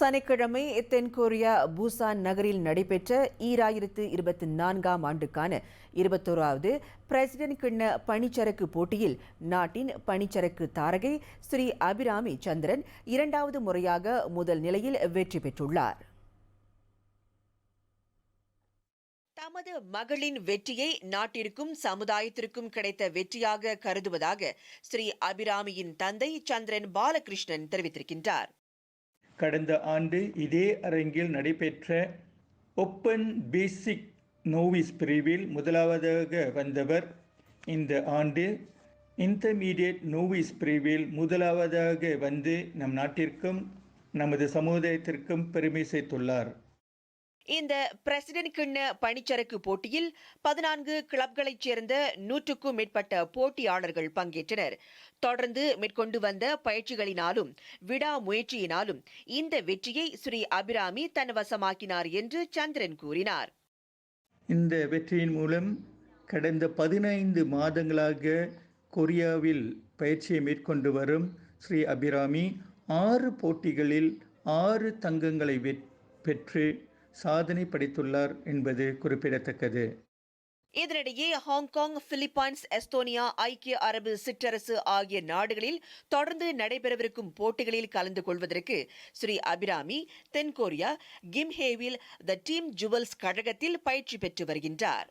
சனிக்கிழமை தென்கொரியா பூசான் நகரில் நடைபெற்ற ஈராயிரத்து இருபத்தி நான்காம் ஆண்டுக்கான இருபத்தோராவது பிரசிடென்ட் கிண்ண பனிச்சரக்கு போட்டியில் நாட்டின் பனிச்சரக்கு தாரகை ஸ்ரீ அபிராமி சந்திரன் இரண்டாவது முறையாக முதல் நிலையில் வெற்றி பெற்றுள்ளார். தமது மகளின் வெற்றியை நாட்டிற்கும் சமுதாயத்திற்கும் கிடைத்த வெற்றியாக கருதுவதாக ஸ்ரீ அபிராமியின் தந்தை சந்திரன் பாலகிருஷ்ணன் தெரிவித்திருக்கின்றார். கடந்த ஆண்டு இதே அரங்கில் நடைபெற்ற ஓப்பன் பேசிக் நோவிஸ் பிரிவில் முதலாவதாக வந்தவர் இந்த ஆண்டு. இன்டர்மீடியட் நோவிஸ் பிரிவில் முதலாவதாக வந்து நம் நாட்டிற்கும் நமது சமுதாயத்திற்கும் பெருமை சேர்த்துள்ளார். இந்த பிரசிடென்ட் கிண்ண பனிச்சரக்கு போட்டியில் பதினான்கு கிளப்களைச் சேர்ந்த நூற்றுக்கும் மேற்பட்ட போட்டியாளர்கள் பங்கேற்றனர். தொடர்ந்து மேற்கொண்டு வந்த பயிற்சிகளினாலும் விடாமுயற்சியினாலும் இந்த வெற்றியை ஸ்ரீ அபிராமி தன்வசமாக்கினார் என்று சந்திரன் கூறினார். இந்த வெற்றியின் மூலம் கடந்த பதினைந்து மாதங்களாக கொரியாவில் பயிற்சியை மேற்கொண்டு வரும் ஸ்ரீ அபிராமி ஆறு போட்டிகளில் ஆறு தங்கங்களை பெற்று சாதனை படைத்துள்ளார் என்பது குறிப்பிடத்தக்கது. இதனிடையே ஹாங்காங் பிலிப்பைன்ஸ் எஸ்தோனியா ஐக்கிய அரபு சிற்றரசு ஆகிய நாடுகளில் தொடர்ந்து நடைபெறவிருக்கும் போட்டிகளில் கலந்து கொள்வதற்கு ஸ்ரீ அபிராமி தென்கொரியா கிம்ஹேவில் த டீம் ஜுவல்ஸ் கழகத்தில் பயிற்சி பெற்று வருகின்றார்.